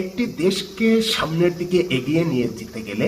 একটি দেশকে সামনের দিকে এগিয়ে নিয়ে যেতে গেলে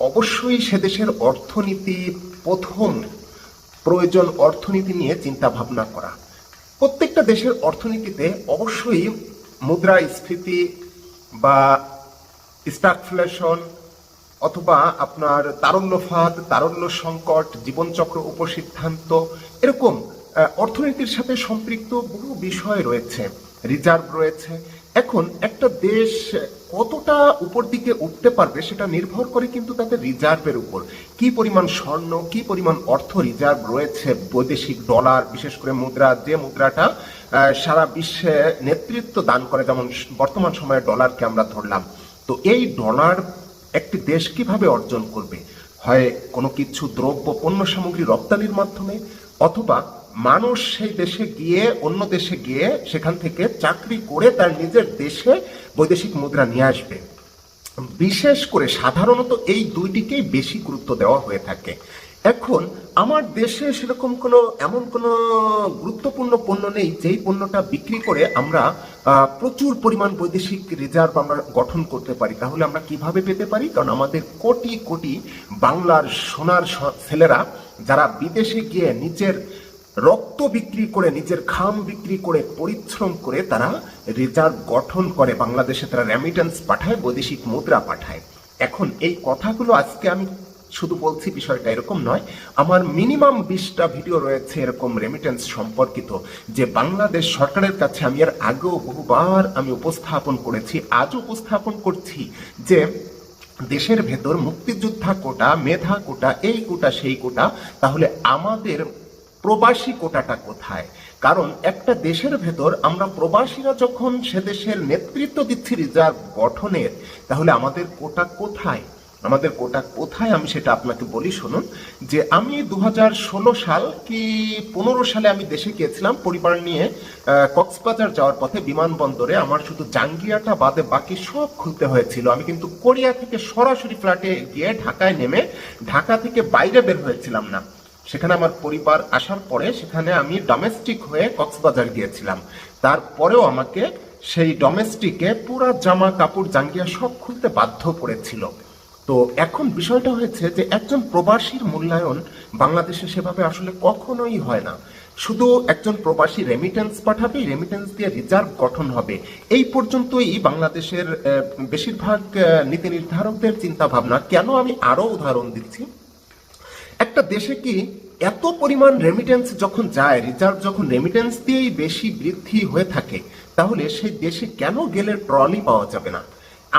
অবশ্যই সে দেশের অর্থনীতি প্রথম প্রয়োজন অর্থনীতি নিয়ে চিন্তা ভাবনা করা। প্রত্যেকটা দেশের অর্থনীতিতে অবশ্যই মুদ্রাস্ফীতি বা স্টাকফ্লেশন অথবা আপনার তারল্যফাত তারল্য সংকট, জীবনচক্র উপসিদ্ধান্ত এরকম অর্থনীতির সাথে সম্পৃক্ত বহু বিষয় রয়েছে, রিজার্ভ রয়েছে। এখন একটা দেশ কতটা উপর দিকে উঠতে পারবে সেটা নির্ভর করে কিন্তু তাদের রিজার্ভের উপর। কি পরিমাণ স্বর্ণ, কি পরিমাণ অর্থ রিজার্ভ রয়েছে বৈদেশিক ডলার, বিশেষ করে মুদ্রা, যে মুদ্রাটা সারা বিশ্বে নেতৃত্ব দান করে, যেমন বর্তমান সময়ে ডলারকে আমরা ধরলাম। তো এই ডলার একটি দেশ কীভাবে অর্জন করবে? হয় কোনো কিছু দ্রব্য, পণ্য সামগ্রী রপ্তানির মাধ্যমে, অথবা মানুষ সেই দেশে গিয়ে, অন্য দেশে গিয়ে সেখান থেকে চাকরি করে তার নিজের দেশে বৈদেশিক মুদ্রা নিয়ে আসবে। বিশেষ করে সাধারণত এই দুইটিকেই বেশি গুরুত্ব দেওয়া হয়ে থাকে। এখন আমার দেশে সেরকম কোনো, এমন কোনো গুরুত্বপূর্ণ পণ্য নেই, যেই পণ্যটা বিক্রি করে আমরা প্রচুর পরিমাণ বৈদেশিক রিজার্ভ আমরা গঠন করতে পারি। তাহলে আমরা কীভাবে পেতে পারি? কারণ আমাদের কোটি কোটি বাংলার সোনার ছেলেরা যারা বিদেশে গিয়ে নিজের রক্ত বিক্রি করে, নিজের খাম বিক্রি করে, পরিশ্রম করে তারা রিজার্ভ গঠন করে, বাংলাদেশে তারা রেমিটেন্স পাঠায়, বৈদেশিক মুদ্রা পাঠায়। এখন এই কথাগুলো আজকে আমি শুধু বলছি, বিষয়টা এরকম নয়। আমার মিনিমাম বিশটা ভিডিও রয়েছে এরকম রেমিটেন্স সম্পর্কিত, যে বাংলাদেশ সরকারের কাছে আমি এর আগেও বহুবার আমি উপস্থাপন করেছি, আজও উপস্থাপন করছি যে দেশের ভেতর মুক্তিযোদ্ধা কোটা, মেধা কোটা, এই কোটা, সেই কোটা, তাহলে আমাদের প্রবাসী কোটাটা কোথায়? কারণ একটা দেশের ভেতর আমরা প্রবাসীরা যখন সে দেশের নেতৃত্ব দিচ্ছি রিজার্ভ গঠনের, তাহলে আমাদের কোটা কোথায়? আমাদের কোটা কোথায়? আমি সেটা আপনাকে বলি, শুনুন। যে আমি দু হাজার ষোলো সাল কি পনেরো সালে আমি দেশে গিয়েছিলাম পরিবার নিয়ে কক্সবাজার যাওয়ার পথে বিমানবন্দরে। আমার শুধু জাঙ্গিয়াটা বাদে বাকি সব খুলতে হয়েছিল। আমি কিন্তু কোরিয়া থেকে সরাসরি ফ্ল্যাটে গিয়ে ঢাকায় নেমে ঢাকা থেকে বাইরে বের হয়েছিলাম না। সেখানে আমার পরিবার আসার পরে সেখানে আমি ডোমেস্টিক হয়ে কক্সবাজার গিয়েছিলাম। তারপরেও আমাকে সেই ডোমেস্টিকে পুরা জামা কাপড় জাঙ্গিয়া সব খুলতে বাধ্য করেছিল। তো এখন বিষয়টা হয়েছে যে একজন প্রবাসীর মূল্যায়ন বাংলাদেশে সেভাবে আসলে কখনোই হয় না। শুধু একজন প্রবাসী রেমিটেন্স পাঠাবে রেমিটেন্স দিয়ে রিজার্ভ গঠন হবে। এই পর্যন্তই বাংলাদেশের বেশিরভাগ নীতি নির্ধারকদের চিন্তা ভাবনা কেন আমি আরও উদাহরণ দিচ্ছি? একটা দেশে কি এত পরিমাণ রেমিটেন্স যখন যায় রিজার্ভ যখন রেমিটেন্স দিয়েই বেশি বৃদ্ধি হয়ে থাকে, তাহলে সেই দেশে কেন গেলে ট্রলি পাওয়া যাবে না?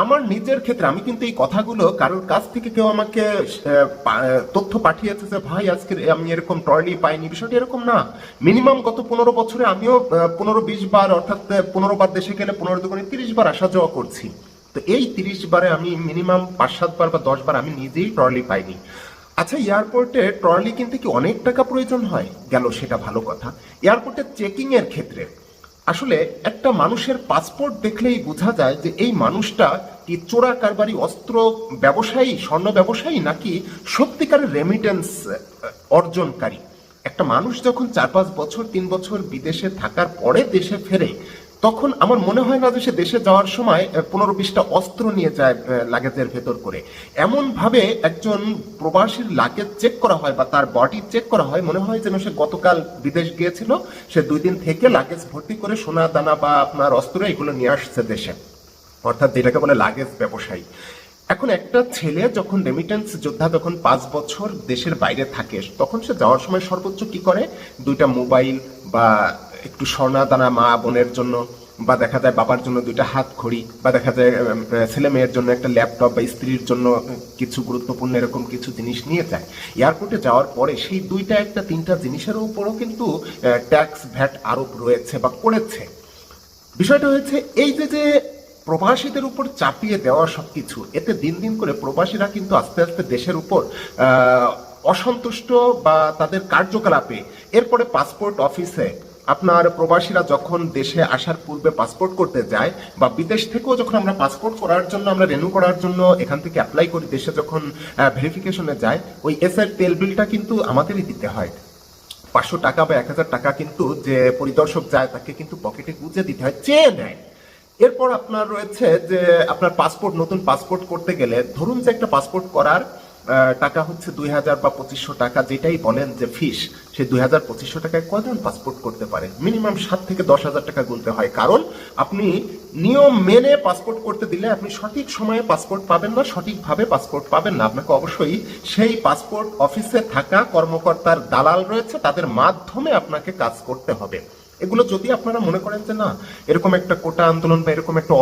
আমার নিজের ক্ষেত্রে, আমি কিন্তু এই কথাগুলো কারোর কাছ থেকে কেউ আমাকে তথ্য পাঠিয়েছে যে, ভাই, আজকে আমি এরকম ট্রলি পাইনি। বিষয়টি এরকম না। মিনিমাম গত পনেরো বছরে আমিও পনেরো বিশ বার, অর্থাৎ পনেরো বার দেশে গেলে পনেরো দোকানে তিরিশ বার আসা যাওয়া করছি। তো এই তিরিশ বারে আমি মিনিমাম পাঁচ সাত বার বা দশ বার আমি নিজেই ট্রলি পাইনি। আচ্ছা এয়ারপোর্টে ট্রলি কিনতে কি অনেক টাকা প্রয়োজন হয়? গেল সেটা ভালো কথা। এয়ারপোর্টে চেকিং এর ক্ষেত্রে। আসলে একটা মানুষের পাসপোর্ট দেখলেই বোঝা যায় যে এই মানুষটা কি চোরা কারবারি, অস্ত্র ব্যবসায়ী, স্বর্ণ ব্যবসায়ী নাকি সত্যিকারের রেমিটেন্স অর্জনকারী? একটা মানুষ যখন চার পাঁচ বছর, তিন বছর বিদেশে থাকার পরে দেশে ফেরে তখন আমার মনে হয় না যে সে দেশে যাওয়ার সময় পনেরো বিশটা অস্ত্র নিয়ে যায় লাগেজের ভেতর করে। এমন ভাবে একজন প্রবাসীর লাগেজ চেক করা হয় বা তার বডি চেক করা হয়, মনে হয় যেন সে গতকাল বিদেশ গিয়েছিল, সে দুই দিন থেকে লাগেজ ভর্তি করে সোনা, দানা বা আপনার অস্ত্র এগুলো নিয়ে আসছে দেশে। অর্থাৎ যেটাকে বলে লাগেজ ব্যবসায়ী। এখন একটা ছেলে যখন রেমিটেন্স যোদ্ধা যখন পাঁচ বছর দেশের বাইরে থাকে, তখন সে যাওয়ার সময় সর্বোচ্চ কি করে? দুইটা মোবাইল বা একটু স্বর্ণা দানা মা বোনের জন্য বা দেখা যায় বাবার জন্য দুইটা হাত খড়ি বা দেখা যায় ছেলে মেয়ের জন্য একটা ল্যাপটপ বা স্ত্রীর জন্য কিছু গুরুত্বপূর্ণ এরকম কিছু জিনিস নিয়ে যায়। এয়ারপোর্টে যাওয়ার পরে সেই দুইটা একটা তিনটা জিনিসের উপরও কিন্তু ট্যাক্স ভ্যাট আরোপ রয়েছে বা করেছে। বিষয়টা হয়েছে এই যে যে প্রবাসীদের উপর চাপিয়ে দেওয়া সব কিছু এতে দিন দিন করে প্রবাসীরা কিন্তু আস্তে আস্তে দেশের উপর অসন্তুষ্ট বা তাদের কার্যকলাপে, এরপরে পাসপোর্ট অফিসে আপনার প্রবাসীরা যখন দেশে আসার পূর্বে পাসপোর্ট করতে যায় বা বিদেশ থেকেও যখন আমরা পাসপোর্ট করার জন্য, আমরা রেনু করার জন্য এখান থেকে অ্যাপ্লাই করি, দেশে যখন ভেরিফিকেশনে যায়, ওই এস এর তেল বিলটা কিন্তু আমাদেরই দিতে হয়। পাঁচশো টাকা বা এক হাজার টাকা কিন্তু যে পরিদর্শক যায়, তাকে কিন্তু পকেটে গুঁজে দিতে হয়, চেয়ে নেয়। এরপর আপনার রয়েছে যে, আপনার পাসপোর্ট নতুন পাসপোর্ট করতে গেলে, ধরুন যে একটা পাসপোর্ট করার টাকা হচ্ছে দুই হাজার বা পঁচিশশো টাকা, যেটাই বলেন যে ফিস, সেই দুই হাজার পঁচিশশো টাকায় কজন পাসপোর্ট করতে পারে? মিনিমাম সাত থেকে দশ হাজার টাকা গুনতে হয়। কারণ আপনি নিয়ম মেনে পাসপোর্ট করতে দিলে আপনি সঠিক সময়ে পাসপোর্ট পাবেন না সঠিকভাবে পাসপোর্ট পাবেন না। আপনাকে অবশ্যই সেই পাসপোর্ট অফিসে থাকা কর্মকর্তার দালাল রয়েছে, তাদের মাধ্যমে আপনাকে কাজ করতে হবে। এগুলো যদি আপনারা মনে করেন যে না, এরকম একটা কোটা আন্দোলন বা এরকম একটা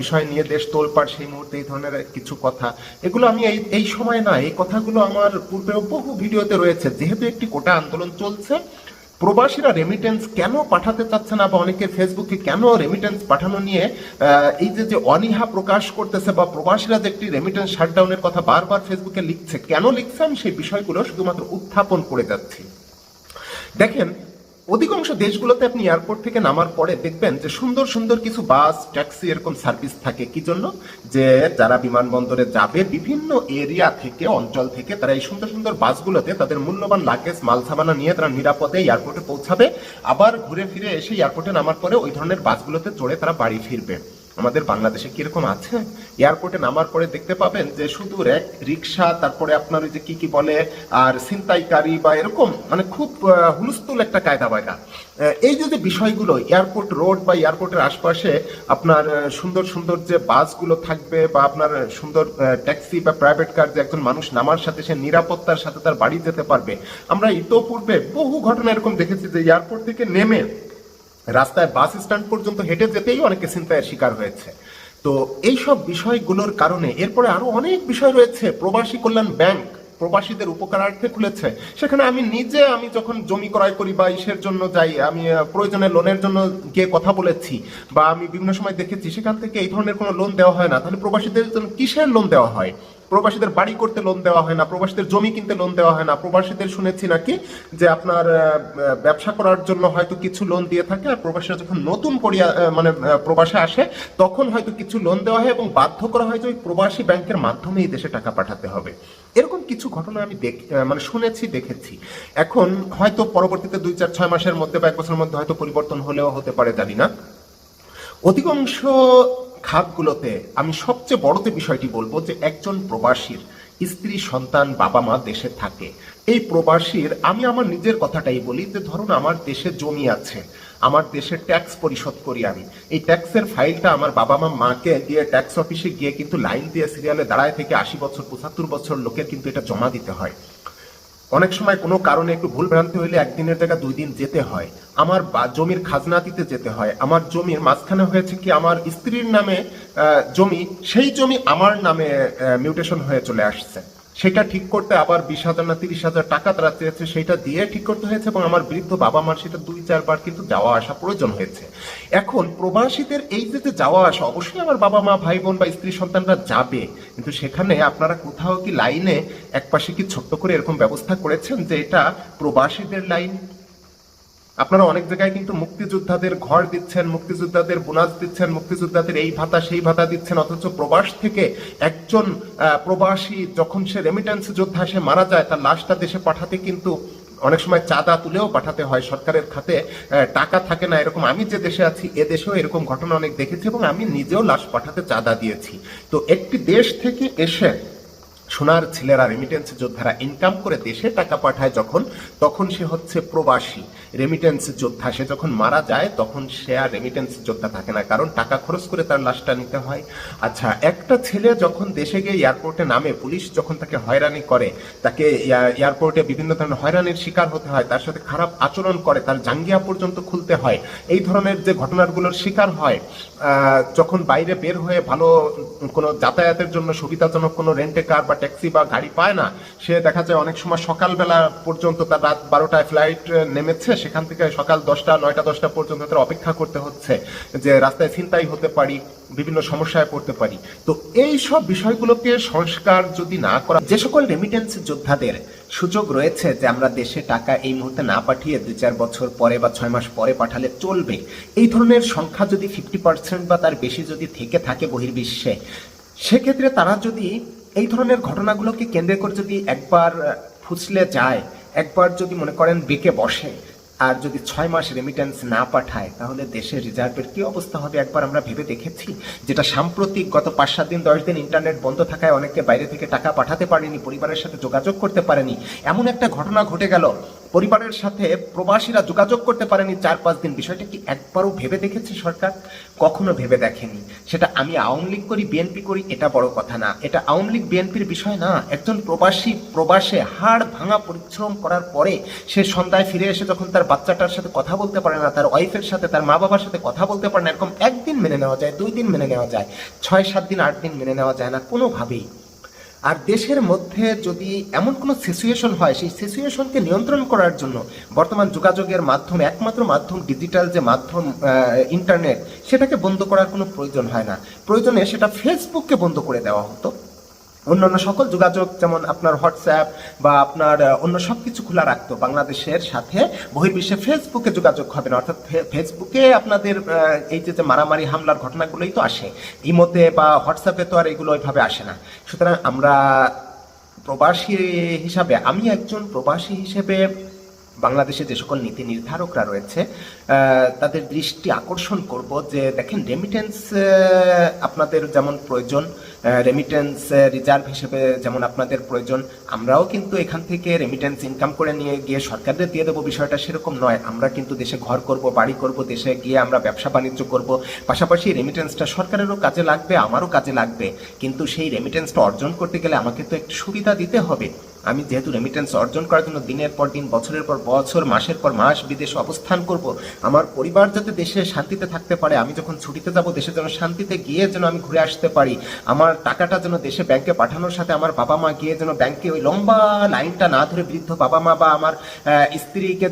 বিষয় নিয়ে দেশ তোলপাড়, সেই মুহূর্তে এই ধরনের কিছু কথা, এগুলো আমি এই এই সময় না, এই কথাগুলো আমার পূর্বেও বহু ভিডিওতে রয়েছে। যেহেতু একটি কোটা আন্দোলন চলছে, প্রবাসীরা রেমিটেন্স কেন পাঠাতে চাচ্ছে না বা অনেকে ফেসবুকে কেন রেমিটেন্স পাঠানো নিয়ে এই যে যে অনীহা প্রকাশ করতেছে বা প্রবাসীরা যে একটি রেমিটেন্স শাটডাউনের কথা বারবার ফেসবুকে লিখছে, কেন লিখছে, আমি সেই বিষয়গুলো শুধুমাত্র উত্থাপন করে যাচ্ছি। দেখেন অধিকাংশ দেশগুলোতে আপনি এয়ারপোর্ট থেকে নামার পরে দেখবেন যে সুন্দর সুন্দর কিছু বাস ট্যাক্সি এরকম সার্ভিস থাকে। কি জন্য? যে যারা বিমানবন্দরে যাবে, বিভিন্ন এরিয়া থেকে, অঞ্চল থেকে, তারা এই সুন্দর সুন্দর বাসগুলোতে তাদের মূল্যবান লাগেজ মাল সামানা নিয়ে তারা নিরাপদে এয়ারপোর্টে পৌঁছাবে। আবার ঘুরে ফিরে এসে এয়ারপোর্টে নামার পরে ওই ধরনের বাসগুলোতে চড়ে তারা বাড়ি ফিরবে। আমাদের বাংলাদেশে কীরকম আছে? এয়ারপোর্টে নামার পরে দেখতে পাবেন যে শুধু র্যাক রিক্সা তারপরে আপনার ওই যে কি কি বলে, আর ছিনতাইকারী বা এরকম মানে খুব হুলস্থুল একটা কায়দা বায়দা। এই যে বিষয়গুলো, এয়ারপোর্ট রোড বা এয়ারপোর্টের আশপাশে আপনার সুন্দর সুন্দর যে বাসগুলো থাকবে বা আপনার সুন্দর ট্যাক্সি বা প্রাইভেট কার যে একজন মানুষ নামার সাথে সে নিরাপত্তার সাথে তার বাড়ি যেতে পারবে। আমরা ইতোপূর্বে বহু ঘটনা এরকম দেখেছি যে এয়ারপোর্ট থেকে নেমে রাস্তায় বাস স্ট্যান্ড পর্যন্ত হেঁটে যেতেই অনেকে ছিনতাইয়ের শিকার হয়েছে। তো এই সব বিষয়গুলোর কারণে এরপরে আরও অনেক বিষয় রয়েছে। প্রবাসী কল্যাণ ব্যাংক প্রবাসীদের উপকারার্থে খুলেছে। সেখানে আমি নিজে আমি যখন জমি ক্রয় করি বা ইসের জন্য যাই, আমি প্রয়োজনে লোনের জন্য গিয়ে কথা বলেছি বা আমি বিভিন্ন সময় দেখেছি, সেখান থেকে এই ধরনের কোনো লোন দেওয়া হয় না। তাহলে প্রবাসীদের জন্য কিসের লোন দেওয়া হয়? প্রবাসীদের বাড়ি করতে লোন দেওয়া হয় না, প্রবাসীদের জমি কিনতে লোন দেওয়া হয় না। প্রবাসীদের শুনেছি নাকি যে আপনার ব্যবসা করার জন্য হয়তো কিছু লোন দিয়ে থাকে আর প্রবাসীরা যখন নতুন মানে প্রবাসে আসে, তখন হয়তো কিছু লোন দেওয়া হয় এবং বাধ্য করা হয় যে ওই প্রবাসী ব্যাংকের মাধ্যমে এই দেশে টাকা পাঠাতে হবে। এরকম কিছু ঘটনা আমি দেখ মানে শুনেছি, দেখেছি। এখন হয়তো পরবর্তীতে দুই চার ছয় মাসের মধ্যে বা এক বছরের মধ্যে হয়তো পরিবর্তন হলেও হতে পারে, জানি না। অধিকাংশ খাতগুলোতে আমি সবচেয়ে বড়তে বিষয়টি বলব যে একজন প্রবাসীর স্ত্রী, সন্তান, বাবা মা দেশে থাকে। এই প্রবাসীর, আমি আমার নিজের কথাটাই বলি যে ধরুন আমার দেশে জমি আছে, আমার দেশে ট্যাক্স পরিশোধ করি আমি। এই ট্যাক্সের ফাইলটা আমার বাবা মা মাকে দিয়ে ট্যাক্স অফিসে গিয়ে কিন্তু লাইন দিয়ে সিরিয়ালে দাঁড়ায় থেকে আশি বছর, পঁচাত্তর বছর লোকের কিন্তু এটা জমা দিতে হয়। অনেক সময় কোনো কারণে একটু ভুল ভ্রান্তি হইলে একদিনের জায়গা দুই দিন যেতে হয়। আমার জমির খাজনা দিতে যেতে হয়। আমার জমির মাঝখানে হয়েছে কি, আমার স্ত্রীর নামে জমি, সেই জমি আমার নামে মিউটেশন হয়ে চলে আসছে। সেটা ঠিক করতে আবার বিশ হাজার না তিরিশ হাজার টাকা তারা চেয়েছে, সেটা দিয়ে ঠিক করতে হয়েছে এবং আমার বৃদ্ধ বাবা মার সেটা দুই, চারবার কিন্তু যাওয়া আসা প্রয়োজন হয়েছে। এখন প্রবাসীদের এই যে যাওয়া আসা, অবশ্যই আমার বাবা মা, ভাই বোন বা স্ত্রী সন্তানরা যাবে, কিন্তু সেখানে আপনারা কোথাও কি লাইনে একপাশে কি ছোট্ট করে এরকম ব্যবস্থা করেছেন যে এটা প্রবাসীদের লাইন আপনারা অনেক জায়গায় কিন্তু মুক্তিযোদ্ধাদের ঘর দিচ্ছেন, মুক্তিযোদ্ধাদের বোনাস দিচ্ছেন, মুক্তিযোদ্ধাদের এই ভাতা, সেই ভাতা দিচ্ছেন, অথচ প্রবাস থেকে একজন প্রবাসী যখন সে রেমিটেন্স যোদ্ধা সে মারা যায়, তার লাশটা দেশে পাঠাতে কিন্তু অনেক সময় চাঁদা তুলেও পাঠাতে হয়, সরকারের খাতে টাকা থাকে না এরকম। আমি যে দেশে আছি, এ দেশেও এরকম ঘটনা অনেক দেখেছি এবং আমি নিজেও লাশ পাঠাতে চাঁদা দিয়েছি। তো একটি দেশ থেকে এসে সোনার ছেলেরা রেমিটেন্স যোদ্ধারা ইনকাম করে দেশে টাকা পাঠায় যখন, তখন সে হচ্ছে প্রবাসী। রেমিটেন্স যোদ্ধা, সে যখন মারা যায়, তখন সে আর রেমিটেন্স যোদ্ধা থাকে না, কারণ টাকা খরচ করে তার লাশটা নিতে হয়। আচ্ছা একটা ছেলে যখন দেশে গিয়ে এয়ারপোর্টে নামে, পুলিশ যখন তাকে হয়রানি করে, তাকে এয়া- এয়ারপোর্টে বিভিন্ন ধরনের হয়রানির শিকার হতে হয়, তার সাথে খারাপ আচরণ করে, তার জাঙ্গিয়া পর্যন্ত খুলতে হয়, এই ধরনের যে ঘটনাগুলোর শিকার হয় যখন বাইরে বের হয়ে ভালো কোনো যাতায়াতের জন্য সুবিধাজনক কোনো রেন্টে কার বা ট্যাক্সি বা গাড়ি পায় না, সে দেখা যায় অনেক সময় সকালবেলা পর্যন্ত তার রাত বারোটায় ফ্লাইট নেমেছে সেখান থেকে সকাল দশটা, নয়টা, দশটা পর্যন্ত তার অপেক্ষা করতে হচ্ছে যে রাস্তায় ছিনতাই হতে পারি, বিভিন্ন সমস্যায় পড়তে পারি। তো এই সব বিষয়গুলোকে সংস্কার যদি না করা, যে সকল রেমিটেন্স যোদ্ধাদের সুযোগ রয়েছে যে আমরা দেশে টাকা এই মুহূর্তে না পাঠিয়ে দুই চার বছর পরে বা ছয় মাস পরে পাঠালে চলবে, এই ধরনের সংখ্যা যদি ফিফটি পার্সেন্ট বা তার বেশি যদি থেকে থাকে বহির্বিশ্বে, সেক্ষেত্রে তারা যদি এই ধরনের ঘটনাগুলোকে কেন্দ্র করে যদি একবার ফুসলে যায়, একবার যদি মনে করেন বেঁকে বসে আর যদি ছয় মাস রেমিটেন্স না পাঠায়, তাহলে দেশের রিজার্ভের কি অবস্থা হবে একবার আমরা ভেবে দেখেছি? যেটা সাম্প্রতিক গত পাঁচ, সাত দিন, দশ দিন ইন্টারনেট বন্ধ থাকায় অনেকে বাইরে থেকে টাকা পাঠাতে পারেনি, পরিবারের সাথে যোগাযোগ করতে পারেনি। এমন একটা ঘটনা ঘটে গেল। পরিবারের সাথে প্রবাসীরা যোগাযোগ করতে পারেনি চার পাঁচ দিন। বিষয়টা কি একবারও ভেবে দেখেছে সরকার? কখনো ভেবে দেখেনি। সেটা আমি আওয়ামী লীগ করি, বিএনপি করি, এটা বড় কথা না। এটা আওয়ামী লীগ বিএনপির বিষয় না। একজন প্রবাসী প্রবাসে হাড় ভাঙা পরিশ্রম করার পরে সে সন্ধ্যায় ফিরে এসে যখন তার বাচ্চাটার সাথে কথা বলতে পারে না, তার ওয়াইফের সাথে, তার মা বাবার সাথে কথা বলতে পারে না, এরকম একদিন মেনে নেওয়া যায়, দুই দিন মেনে নেওয়া যায়, ছয়, সাত দিন, আট দিন মেনে নেওয়া যায় না, কোনোভাবেই। আর দেশের মধ্যে যদি এমন কোনো সিচুয়েশন হয়, সেই সিচুয়েশনকে নিয়ন্ত্রণ করার জন্য বর্তমান যোগাযোগের মাধ্যমে একমাত্র মাধ্যম ডিজিটাল যে মাধ্যম ইন্টারনেট সেটাকে বন্ধ করার কোনো প্রয়োজন হয় না। প্রয়োজনে সেটা ফেসবুককে বন্ধ করে দেওয়া হতো। অন্যান্য সকল যোগাযোগ, যেমন আপনার হোয়াটসঅ্যাপ বা আপনার অন্য সব কিছু খোলা রাখতো বাংলাদেশের সাথে, বহির্বিশ্বে ফেসবুকে যোগাযোগ হবে না। অর্থাৎ ফেসবুকে আপনাদের এই যে যে মারামারি, হামলার ঘটনাগুলোই তো আসে। ইমোতে বা হোয়াটসঅ্যাপে তো আর এগুলো ওইভাবে আসে না। সুতরাং আমরা প্রবাসী হিসাবে, আমি একজন প্রবাসী হিসেবে বাংলাদেশে যে সকল নীতি নির্ধারকরা রয়েছে তাদের দৃষ্টি আকর্ষণ করব যে দেখেন রেমিটেন্স আপনাদের যেমন প্রয়োজন রেমিটেন্স রিজার্ভ হিসেবে যেমন আপনাদের প্রয়োজন, আমরাও কিন্তু এখান থেকে রেমিটেন্স ইনকাম করে নিয়ে গিয়ে সরকারদের দিয়ে দেবো, বিষয়টা সেরকম নয়। আমরা কিন্তু দেশে ঘর করব, বাড়ি করব, দেশে গিয়ে আমরা ব্যবসা বাণিজ্য করব। পাশাপাশি রেমিটেন্সটা সরকারেরও কাজে লাগবে, আমারও কাজে লাগবে। কিন্তু সেই রেমিটেন্সটা অর্জন করতে গেলে আমাকে তো একটু সুবিধা দিতে হবে। আমি যেহেতু রেমিটেন্স অর্জন করার জন্য দিনের পর দিন, বছরের পর বছর, মাসের পর মাস বিদেশে অবস্থান করব, আমার পরিবার যাতে দেশে শান্তিতে থাকতে পারে, আমি যখন ছুটিতে যাব, দেশে যেন শান্তিতে গিয়ে যেন আমি ঘুরে আসতে পারি, আমার টাকাটা যেন দেশে ব্যাংকে পাঠানোর সাথে আমার বাবা মা গিয়ে যেন ব্যাংকে ওই লম্বা লাইনটা না ধরে বৃদ্ধ বাবা মা বা আমার স্ত্রীকে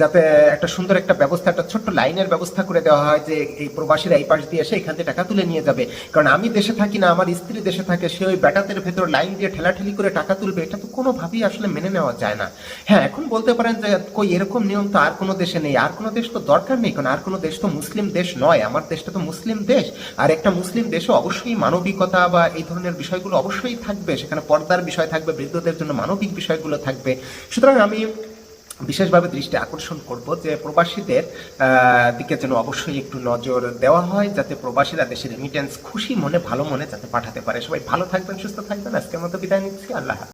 যাতে একটা সুন্দর একটা ব্যবস্থা, একটা ছোট্ট লাইনের ব্যবস্থা করে দেওয়া হয় যে এই প্রবাসীরা এই পাশ দিয়ে এসে এখান থেকে টাকা তুলে নিয়ে যাবে। কারণ আমি দেশে থাকি না, আমার স্ত্রী দেশে থাকে, সে ওই ব্যাটাতের ভেতর লাইন দিয়ে ঠেলাঠেলি করে টাকা তুলবে, এটা তো কোনোভাবেই আসলে মেনে নেওয়া যায় না। হ্যাঁ এখন বলতে পারেন যে কই এরকম নিয়ম তো আর কোনো দেশে নেই। আর কোনো দেশ তো দরকার নেই, কারণ আর কোনো দেশ তো মুসলিম দেশ নয়। আমার দেশটা তো মুসলিম দেশ। আর একটা মুসলিম দেশে অবশ্যই মানবিকতা বা এই ধরনের বিষয়গুলো অবশ্যই থাকবে। সেখানে পর্দার বিষয় থাকবে, বৃদ্ধদের জন্য মানবিক বিষয়গুলো থাকবে। সুতরাং আমি বিশেষভাবে দৃষ্টি আকর্ষণ করব যে প্রবাসীদের দিকে যেন অবশ্যই একটু নজর দেওয়া হয়, যাতে প্রবাসীরা দেশের রেমিটেন্স খুশি মনে, ভালো মনে যাতে পাঠাতে পারে। সবাই ভালো থাকবেন, সুস্থ থাকবেন। আজকের মতো বিদায় নিচ্ছি। আল্লাহ।